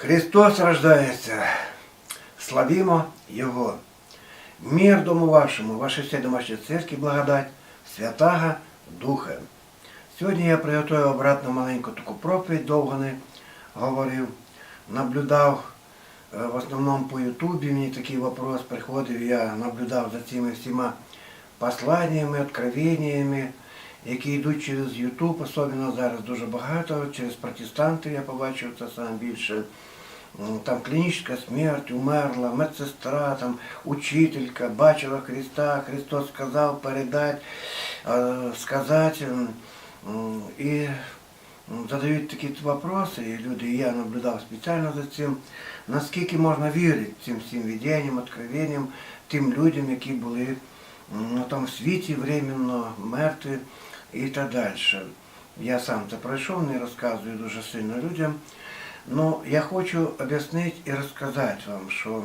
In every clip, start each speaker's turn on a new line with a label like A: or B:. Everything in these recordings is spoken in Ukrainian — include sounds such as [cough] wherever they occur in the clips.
A: Христос рождається. Славімо Його. Мир дому вашому, вашій всій домашній церкві, благодать, Святага Духа. Сьогодні я приготував обратно маленьку таку проповідь, довго не говорив, наблюдав е, в основному по Ютубі, мені такий вопрос приходив, я наблюдав за цими всіма посланнями, откровеннями, які йдуть через Ютуб, особливо зараз дуже багато, через протестантів я побачив це саме більше. Там клінічна смерть, умерла, медсестра, там учителька, бачила Христа, Христос сказав передати, сказати. І задають такі вопроси, і люди, і я наблюдав спеціально за цим, наскільки можна вірити цим всім видінням, откровенням, тим людям, які були на тому світі временно мертві і так далі. Я сам це пройшов, не розказую дуже сильно людям. Ну, я хочу об'яснити і розказати вам, що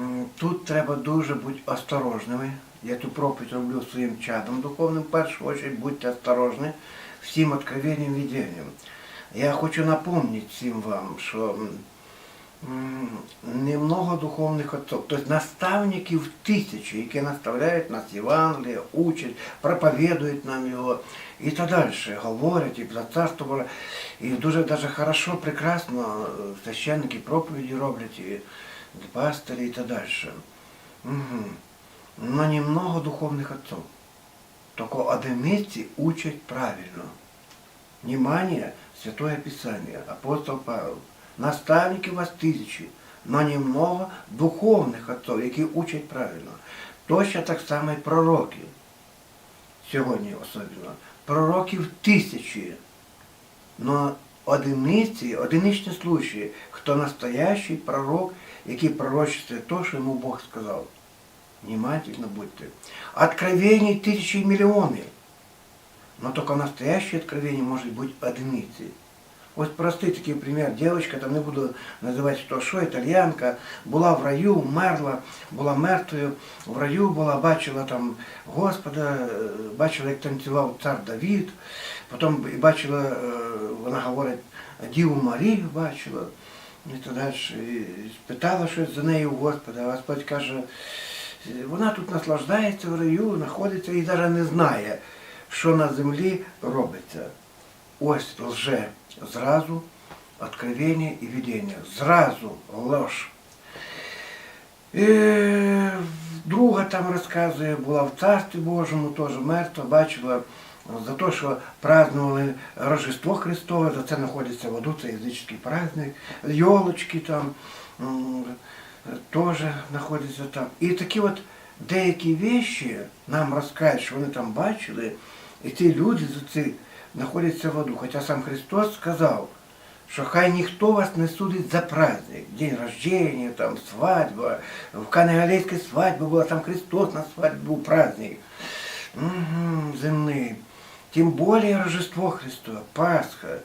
A: м, тут треба дуже бути осторожними. Я ту проповідь роблю своїм чадом духовним, в першу чергу будьте осторожні всім откровенням видінням. Я хочу напомнити всім вам, що м, немного духовних отцов, тобто наставників тисячі, які наставляють нас Євангелія, учать, проповідують нам його і так далі, говорять і про царство Боже. І дуже даже хорошо, прекрасно е, священники проповіді роблять, і пастирі і так далі. Угу. Но немного духовних отцов. Только одиниці учать правильно. Внимание, Святое Писание, апостол Павел Наставники у вас тисячі, но немного духовних отцов, які учать правильно. Точно так само і пророки. Сьогодні особливо. Пророків тисячі. Но одиниці, одиничні случаї, хто настоящий пророк, який пророчествує то, що йому Бог сказав. Внимательно будьте. Откровений тысячи и миллионы. Но только настоящее откровение может быть одиницы. Вот простий такий пример. Девочка, там не буду називати хто що, італіянка, була в раю, мерла, була мертвою, в раю була, бачила там Господа, е, бачила, як танцював цар Давід, потім бачила, е, вона говорить, Діву Марію бачила, і так далі. Спитала щось за нею у Господа, а Господь каже, вона тут наслаждається в раю, знаходиться і навіть не знає, що на землі робиться. Ось лже зразу откровення і видіння. Зразу ложь. І друга там розказує, була в Царстві Божому, теж мертва, бачила за те, що празднували Рождество Христове, за це знаходиться в аду, це язичний праздник, йолочки там теж знаходяться там. І такі от деякі вещі нам розкажуть, що вони там бачили, і ці люди за ці знаходяться в аду. Хоча сам Христос сказав, що хай ніхто вас не судить за праздник, день рождения, там, свадьба, в Канегалейській свадьбі була, там Христос на свадьбі був праздник. Угу, земний. Тем более Рождество Христово, Пасха,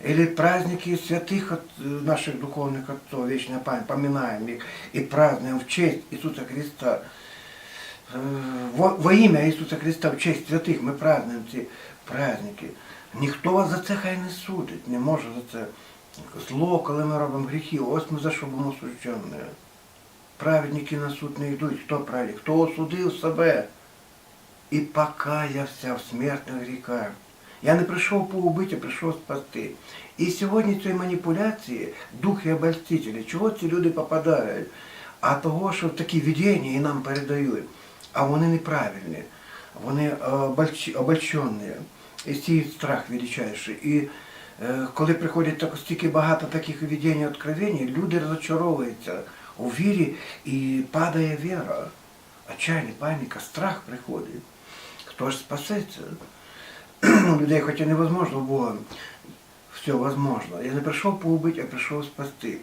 A: или праздники святых от, э, наших духовных отцов, вечная память, поминаем их и празднуем в честь Иисуса Христа. Э, Во, во ім'я Ісуса Христа, в честь святих ми празднуємо ці праздники. Ніхто вас за це хай не судить, не може за це зло, коли ми робимо гріхи. Ось ми за що будемо суждені. Праведники на суд не йдуть. Хто праведник? Хто осудив себе і покаявся в смертних гріхах. Я не прийшов поубити, а прийшов спасти. І сьогодні цієї маніпуляції, духи обольстителі, чого ці люди попадають? А того, що такі видіння і нам передають, а вони неправильні, вони обольщ- обольщені, і сіють страх величайший. І е, коли приходять так стільки багато таких видінь і откровень, люди розочаровуються у вірі і падає віра. Отчаяние, паніка, страх приходить. Хто ж спасеться? У людей, хоча невозможно було, все возможно. Я не прийшов поубити, а прийшов спасти.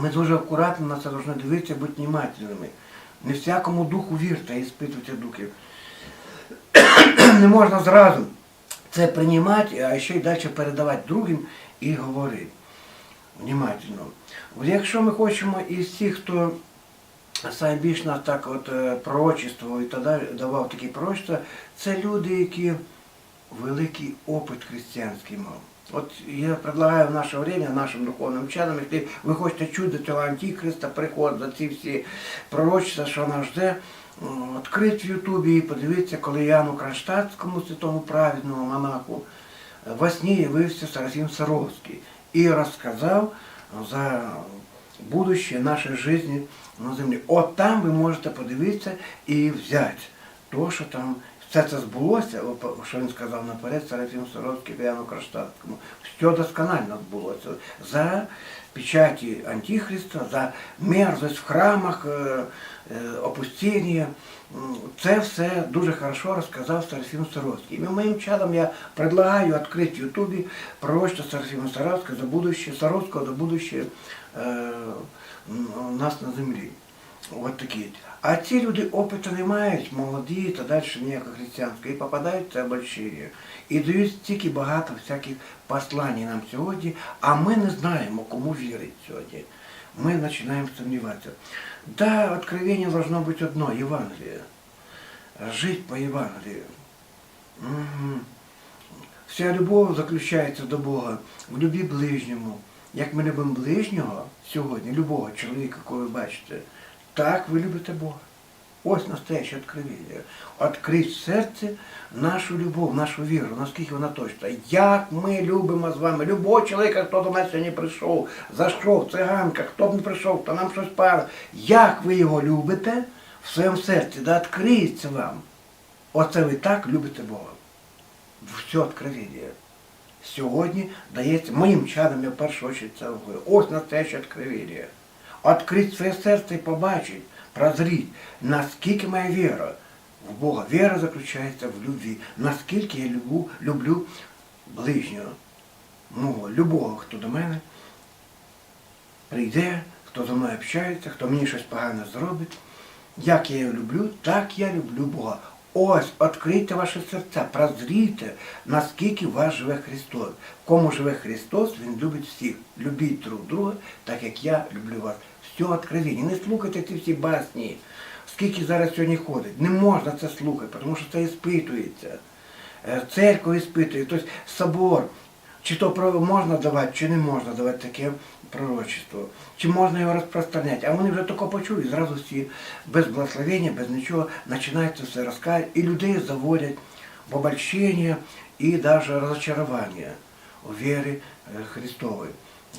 A: Ми дуже акуратно на це повинні дивитися, бути внимательними. Не всякому духу вірте, а іспитуйте духів. [coughs] Не можна зразу це приймати, а ще й далі передавати другим і говорити. Внимательно. От Якщо ми хочемо із всіх, хто саме більш нас так от е, пророчество і тоді давав такі пророчества, це люди, які великий опит християнський мав. Вот я предлагаю в наше время нашим духовним ученим, якщо ви хочете цього антихриста, приход, за ці всі пророчества, що нас жде, м, відкрити в Ютубі і подивитися, коли Яну Кронштадтському святому праведному монаху во сні явився Серафім Саровський і розказав за будущее нашей жизни на землі. От там ви можете подивитися і взяти то, що там все це збулося, що він сказав наперед Серафім Саровський Яну Кронштадтському. Все досконально збулося. За печаті Антихриста, за мерзость в храмах, е, опустіння. Це все дуже хорошо розказав Серафім Саровський. І моїм чадом я предлагаю відкрити в Ютубі пророчество Серафіма Саровського за будущее, Саровського за будущее е, нас на землі. От такі. А ці люди опиту не мають, молоді та далі ніякого християнського, і попадають в це обольщення. І дають стільки багато всяких послань нам сьогодні, а ми не знаємо, кому вірити сьогодні. Ми починаємо сумніватися. Да, откровение должно быть одно, Евангелие. Жить по Євангелію. Угу. Вся любов заключається до Бога в любі ближньому. Як ми любимо ближнього сьогодні, любого чоловіка, якого ви бачите, так ви любите Бога. Ось настояще откровення. Открить в серці нашу любов, нашу віру, наскільки вона точна. Як ми любимо з вами любого чоловіка, хто до нас сьогодні прийшов, зайшов, циганка, хто б не прийшов, хто нам щось парив. Як ви його любите в своєму серці, да відкриється вам. Оце ви так любите Бога. Все откровення. Сьогодні дається моїм чадам, я в першу очередь це говорю. Ось настояще откровення. Открить своє серце і побачить, прозріть, наскільки моя віра в Бога. Віра заключається в любві. Наскільки я люблю, люблю ближнього, мого, любого, хто до мене прийде, хто зі мною общається, хто мені щось погане зробить. Як я його люблю, так я люблю Бога. Ось, відкрийте ваші серця, прозрійте, наскільки вас живе Христос. Кому живе Христос, Він любить всіх. Любіть друг друга, так як я люблю вас. Все відкровіння. Не слухайте ці всі басні. Скільки зараз сьогодні ходить. Не можна це слухати, тому що це іспитується. Е, Церква іспитує, тобто собор. Чи то можна давати, чи не можна давати таке пророчество, чи можна його розпространяти. А вони вже тільки почули, і зразу всі без благословення, без нічого починають все розказувати. І людей заводять в обольщення і навіть розочарування у вірі е, Христової.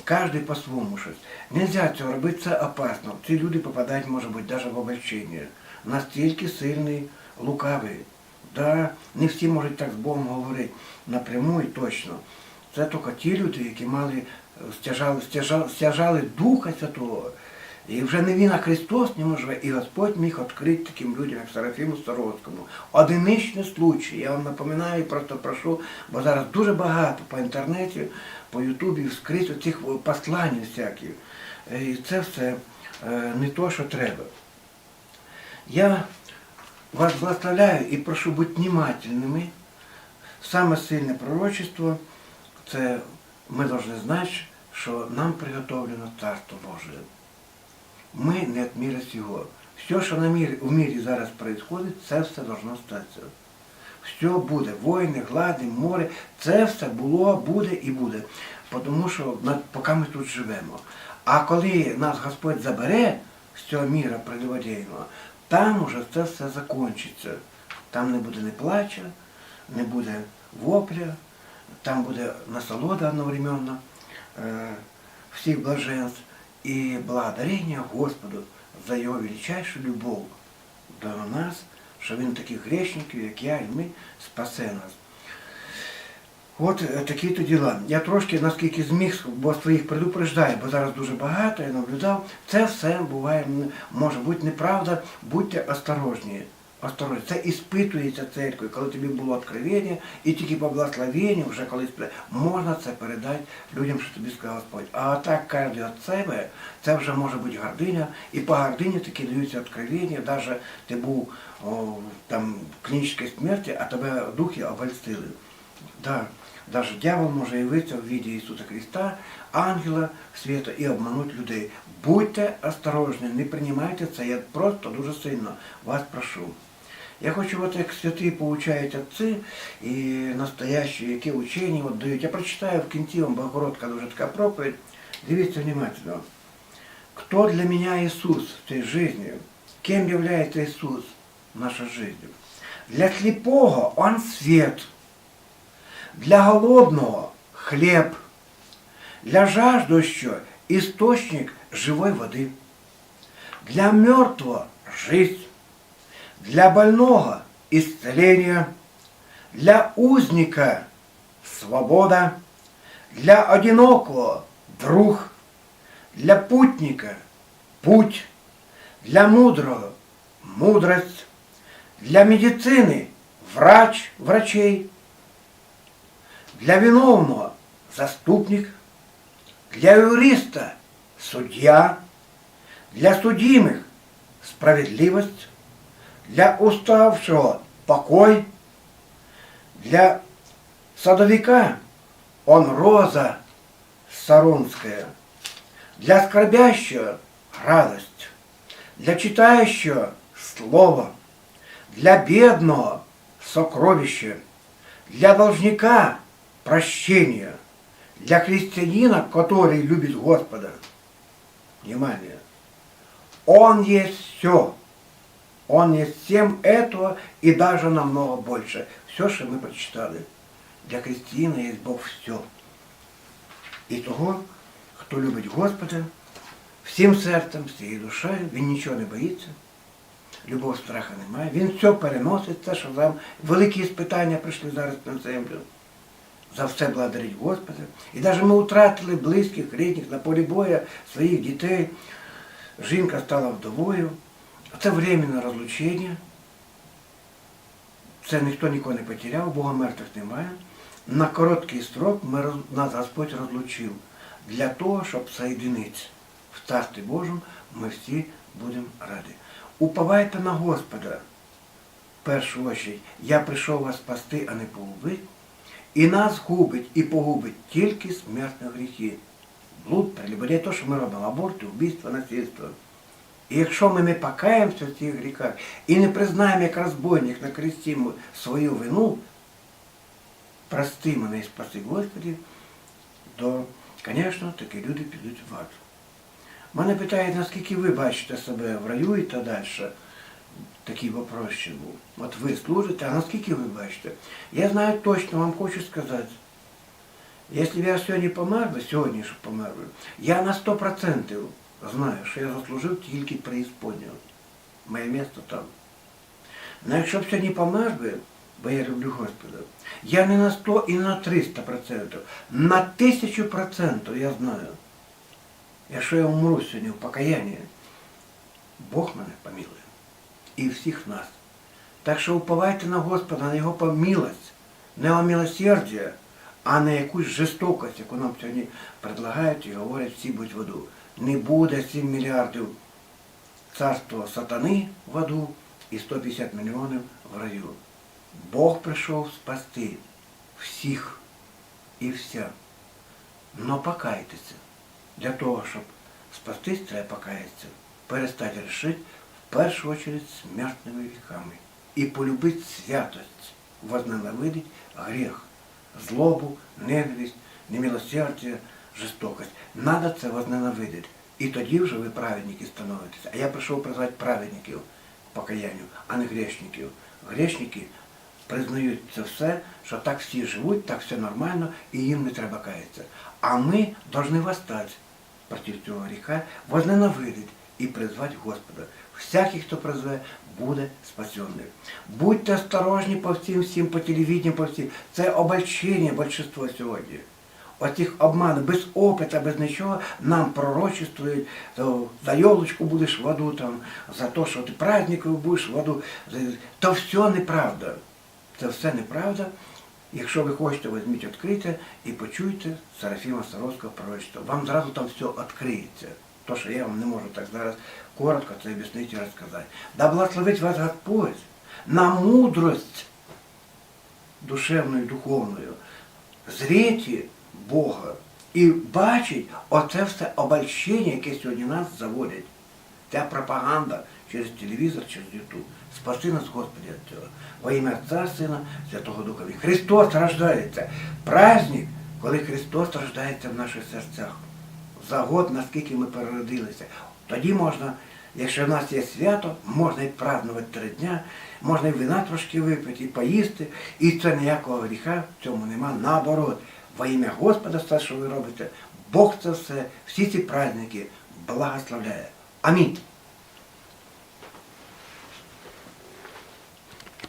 A: Кожен по-своєму щось. Нельзя цього робити, це опасно. Ці люди попадають, може бути, навіть в обольщення. Настільки сильний, лукавий. Да, не всі можуть так з Богом говорити напряму і точно. Це тільки ті люди, які мали, е, стяжали, стяжали, стяжали Духа Святого. І вже не він, а Христос ньому живе. І Господь міг відкрити таким людям, як Серафіму Старовському. Одиничний случай. Я вам напоминаю, просто прошу, бо зараз дуже багато по інтернеті, по Ютубі вскрито цих послань всяких. Е, І це все е, не то, що треба. Я вас благословляю і прошу бути внимательними. Саме сильне пророчество це ми повинні знати, що нам приготовлено Царство Боже. Ми не від міра сього. Все, що на мірі, у мірі зараз відбувається, це все должно статися. Все буде, війни, глади, море, це все було, буде і буде. Тому що поки ми тут живемо. А коли нас Господь забере з цього міра прелюбодійного, там уже це все закінчиться. Там не буде ні плача, не буде вопля, там буде насолода одновременно е, всіх блаженств і благодарення Господу за його величайшу любов до нас, що він таких грешників, як я, і ми спасе нас. От е, такі то діла. Я трошки наскільки зміг, бо своїх предупреждаю, бо зараз дуже багато, я наблюдав. Це все буває, може бути неправда, будьте осторожні. Осторожні. Це іспитується церквою, коли тобі було откровення, і тільки по благословенню, вже колись можна це передати людям, що тобі сказав Господь. А так кожен від себе, це вже може бути гординя, і по гордині такі даються откровення, навіть ти був о, там в клінічній смерті, а тебе духи обольстили. Да. Даже дьявол може явитися в віді Ісуса Христа, ангела світу і обманути людей. Будьте осторожні, не приймайте це, я просто дуже сильно вас прошу. Я хочу, вот як святі получають отці і настоящі, які учені от дають. Я прочитаю в кінці вам Богородка дуже така проповідь. Дивіться внимательно. Кто для меня Иисус в этой жизни? Кем является Иисус в нашей жизни? Для слепого Он свет, для голодного хлеб, для жаждущего источник живой воды, для мертвого жизнь, для больного исцеление, для узника свобода, для одинокого друг, для путника путь, для мудрого мудрость, для медицины врач врачей, для виновного заступник, для юриста судья, для судимых справедливость, для уставшего покой, для садовика он роза саронская, для скорбящего радость, для читающего слово, для бедного сокровище, для должника прощение, для христианина, который любит Господа. Внимание! Он есть все. Он есть всем этого и даже намного больше. Все, що ми прочитали. Для християна є Бог все. І того, хто любить Господа, всім серцем, всією душею, він нічого не боїться, любов страха немає, він все переносить, те, що там великі спитання прийшли зараз на землю. За все благодарить Господа. І навіть ми втратили близьких, рідних на полі боя своїх дітей. Жінка стала вдовою. Це временне розлучення. Це ніхто нікого не потеряв, Бога мертвих немає. На короткий строк ми, нас Господь розлучив для того, щоб соєдинитися. В Царстві Божому ми всі будемо раді. Уповайте на Господа. В першу очередь, я прийшов вас спасти, а не погубити. І нас губить і погубить тільки смертні гріхи. Блуд, прелюбодія, то, що ми робимо, аборти, вбивства, насильство. І якщо ми не покаємося в цих гріхах і не признаємо, як розбойник на кресті м- свою вину, прости мене і спаси Господи, то, звісно, такі люди підуть в ад. Мене питають, наскільки ви бачите себе в раю і та далі. Такий вопрос ще був. От ви служите, а наскільки ви бачите? Я знаю точно, вам хочу сказати. Якщо б я сьогодні помер би, сьогодні ж помер би, я на 100% знаю, що я заслужив тільки преісподнього. Моє місце там. Ну якщо б сьогодні помер би, бо я люблю Господа, я не на 100 і на 300%, на 1000% я знаю. Якщо я умру сьогодні в покаянні, Бог мене помилує. І всіх нас. Так що уповайте на Господа, на Його помилость, не на милосердя, а на якусь жорстокость, яку нам сьогодні предлагають і говорять всі будь в аду. Не буде 7 мільярдів царства сатани в аду і 150 мільйонів в раю. Бог прийшов спасти всіх і вся. Но покайтеся. Для того, щоб спастись, треба покаятися. Перестати рішити в першу очередь смертними віками. І полюбити святость, возненавидить гріх, злобу, ненависть, немилосердя, жорстокость. Надо це возненавидити. І тоді вже ви праведники становитеся. А я прийшов призвати праведників покаянню, а не грешників. Грешники признають це все, що так всі живуть, так все нормально, і їм не треба каятися. А ми повинні восстати проти цього гріха, возненавидить і призвати Господа. Всякий, хто призве, буде спасенний. Будьте осторожні по всім, всім, по телевіденню, по всім. Це обольщення більшинство сьогодні. Оцих обманів, без опита, без нічого, нам пророчествують, то за йолочку будеш в аду, там, за те, що ти праздників будеш в аду. То все неправда. Це все неправда. Якщо ви хочете, візьміть відкрите і почуйте Серафіма Саровського пророчества. Вам зразу там все відкриється. То, що я вам не можу так зараз коротко це об'яснити і розказати. Да благословить вас Господь на мудрость душевною, духовною, зріти Бога і бачить оце все обольщення, яке сьогодні нас заводять. Ця пропаганда через телевізор, через Ютуб. Спаси нас, Господи, від цього. Во ім'я Отця, Сина, Святого Духа. І Христос рождається. Праздник, коли Христос рождається в наших серцях. За год, наскільки ми переродилися. Тоді можна, якщо в нас є свято, можна і празднувати три дня, можна і вина трошки випити, і поїсти. І це ніякого гріха в цьому нема. Наоборот, во ім'я Господа, все, що ви робите, Бог це все, всі ці праздники благословляє. Амінь.